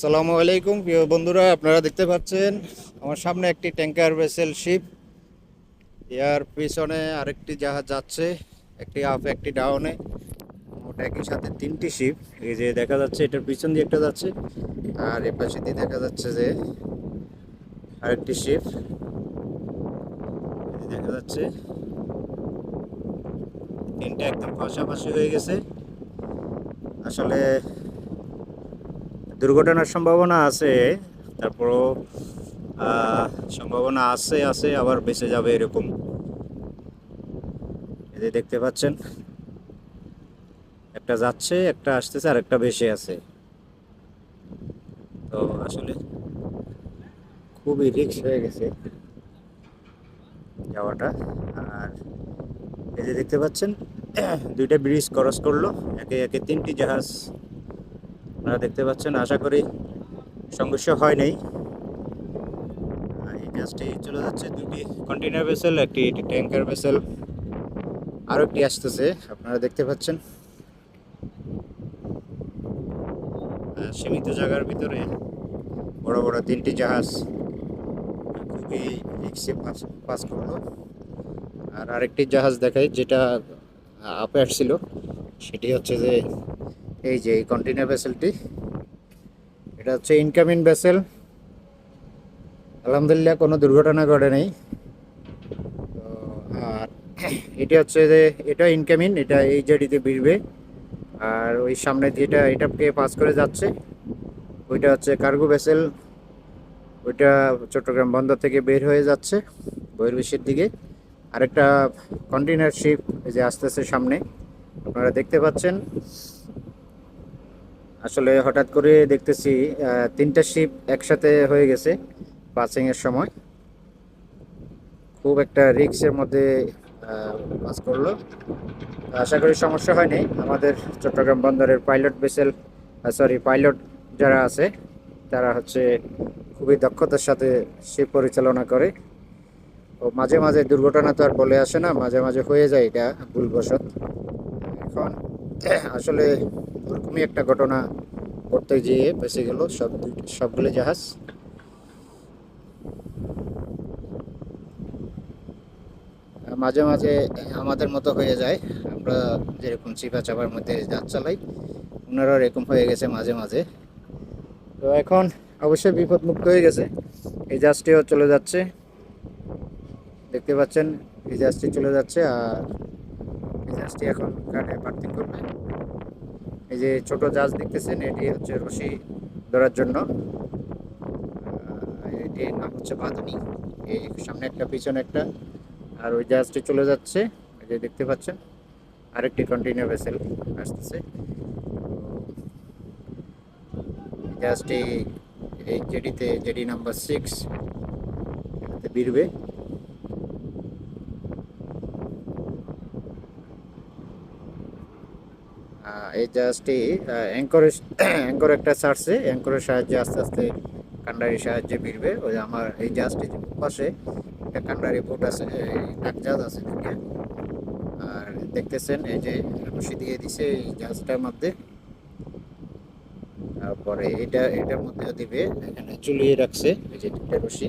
সালামু আলাইকুম, প্রিয় বন্ধুরা, আপনারা দেখতে পাচ্ছেন আমার সামনে একটি ট্যাঙ্কার ভেসেল শিপ। ইয়ার পিছনে আরেকটি জাহাজ যাচ্ছে, একটি আপ, একটি ডাউনে। মোট একই সাথে তিনটি শিপ। এই যে দেখা যাচ্ছে, এটার পিছন দিয়ে একটা যাচ্ছে। আর এ পাশে দিয়ে দেখা যাচ্ছে যে আরেকটি শিপ। দেখা যাচ্ছে, তিনটা একদম পাশাপাশি হয়ে গেছে। আসলে দুর্ঘটনার সম্ভাবনা আছে, তারপরও সম্ভাবনা আছে আছে, আবার বেঁচে যাবে এরকম। যে দেখতে পাচ্ছেন, একটা যাচ্ছে, একটা আসতেছে, আর একটা বেশি আছে। তো আসলে খুবই রিস্ক হয়ে গেছে যাওয়াটা। আর এই যে দেখতে পাচ্ছেন, দুইটা ব্রিজ ক্রস করল, একে একে তিনটি জাহাজ আপনারা দেখতে পাচ্ছেন, আশা করি সংঘর্ষ হয় নাই এই জাহাজটি চলে যাচ্ছে দুটি কন্টেনার ভেসেল, একটি ট্যাঙ্কার ভেসেল, আরও একটি আসতেছে, আপনারা দেখতে পাচ্ছেন। সীমিত জায়গার ভিতরে বড় বড় তিনটি জাহাজ খুবই রিক্সে পাস করল। আর আরেকটি জাহাজ দেখাই, যেটা আপে আসছিল সেটি হচ্ছে যে এই যে এই কন্টেনার ভেসেলটি এটা হচ্ছে ইনকামিং ভেসেল আলহামদুলিল্লাহ কোনো দুর্ঘটনা ঘটে নেই। তো, আর এটা হচ্ছে যে, এটা ইনকামিং এটা এই জেডিতে বিড়বে আর ওই সামনে যেটা এটাকে পাস করে যাচ্ছে, ওইটা হচ্ছে কার্গো ভেসেল ওইটা চট্টগ্রাম বন্দর থেকে বের হয়ে যাচ্ছে, বহির্বিশ্বের দিকে। আরেকটা কন্টেনার শিপ এই যে আসতেছে সামনে, আপনারা দেখতে পাচ্ছেন। আসলে হঠাৎ করে দেখতেছি তিনটা শিপ একসাথে হয়ে গেছে পাসিং এর সময়। খুব একটা রিক্সের মধ্যে পাস করল। আশা করি সমস্যা হয়নি আমাদের চট্টগ্রাম বন্দরের পাইলট ভেসেল সরি পাইলট যারা আছে, তারা হচ্ছে খুবই দক্ষতার সাথে শিপ পরিচালনা করে। ও, মাঝে মাঝে দুর্ঘটনা তো আর বলে আসে না, মাঝে মাঝে হয়ে যায়, এটা ভুলবশত। এখন আসলে ওরকমই একটা ঘটনা করতে গিয়ে বেঁচে গেল সব সবগুলো জাহাজ। মাঝে মাঝে আমাদের মতো হয়ে যায়, আমরা যেরকম চিপা চাপার মধ্যে জাহাজ চালাই, ওনারাও এরকম হয়ে গেছে মাঝে মাঝে। তো এখন অবশ্যই বিপদ মুক্ত হয়ে গেছে, এই জাহাজটিও চলে যাচ্ছে। দেখতে পাচ্ছেন, এই জাহাজটি চলে যাচ্ছে আর জাহাজটি এখন ঘাটে পার্কিং করবে। এই যে ছোট জাহাজ দেখতেছেন, এটি হচ্ছে রশি ধরার জন্য। এটির নাম হচ্ছে বাঁধনি। এই সামনে একটা, পিছনে একটা। আর ওই জাহাজটি চলে যাচ্ছে, এই যে দেখতে পাচ্ছেন, আরেকটি কন্টেইনার ভেসেল আসতেছে। জাহাজটি এই জেডিতে জেডি নাম্বার সিক্স বিড়বে এই জাহাজটি অ্যাঙ্করে অ্যাঙ্কর একটা ছাড়ছে অ্যাঙ্করের সাহায্যে আস্তে আস্তে কান্ডারির সাহায্যে ভিড়বে। ওই যে আমার এই জাহাজটি পাশে একটা কান্ডারি বোট আছে ডাক জাহাজ আছে। আর দেখতেছেন, এই যে রশি দিয়ে দিছে এই জাহাজটার মধ্যে। তারপরে এটা, এটার মধ্যে দিবে, এখানে ঝুলিয়ে রাখছে, এই যে দুইটা রশি।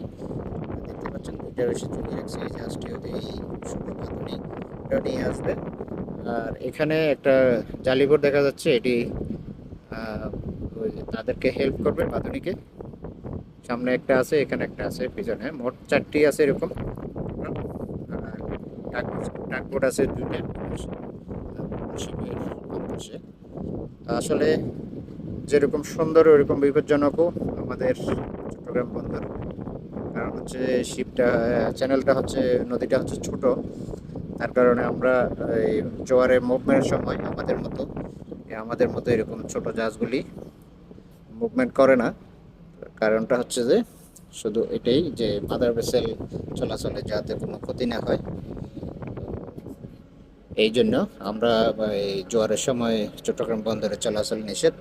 দেখতে পাচ্ছেন দুটা রশি ঝুলিয়ে রাখছে এই জাহাজটি এই এটা নিয়ে আসবে। আর এখানে একটা জালিবোর্ড দেখা যাচ্ছে, এটি তাদেরকে হেল্প করবে পাতুনিকে সামনে একটা আছে, এখানে একটা আছে, পিছনে। মোট চারটি আছে এরকম। ডাকবোর্ড আছে দুইটা। আসলে যেরকম সুন্দর, ওইরকম বিপজ্জনকও আমাদের চট্টগ্রাম বন্দর। কারণ হচ্ছে শিপটা চ্যানেলটা হচ্ছে, নদীটা হচ্ছে ছোট। তার কারণে আমরা, এই জোয়ারের মুভমেন্টের সময় আমাদের মতো আমাদের মতো এরকম ছোট জাহাজগুলি মুভমেন্ট করে না। কারণটা হচ্ছে যে, শুধু এটাই যে মাদার ভেসেল চলাচলে যাতে কোনো ক্ষতি না হয়। এই জন্য আমরা, এই জোয়ারের সময় চট্টগ্রাম বন্দরে চলাচল নিষেধ।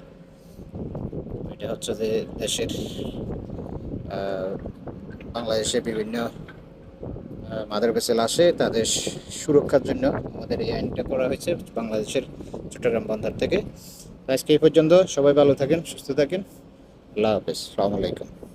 এটা হচ্ছে যে দেশের বাংলাদেশে বিভিন্ন মাদার ভেসেল আসে, তাদের সুরক্ষার জন্য আমাদের এই আইনটা করা হয়েছে বাংলাদেশের চট্টগ্রাম বন্দর থেকে। আজকে এই পর্যন্ত সবাই ভালো থাকেন, সুস্থ থাকেন। আল্লাহ হাফেজ। আলাইকুম।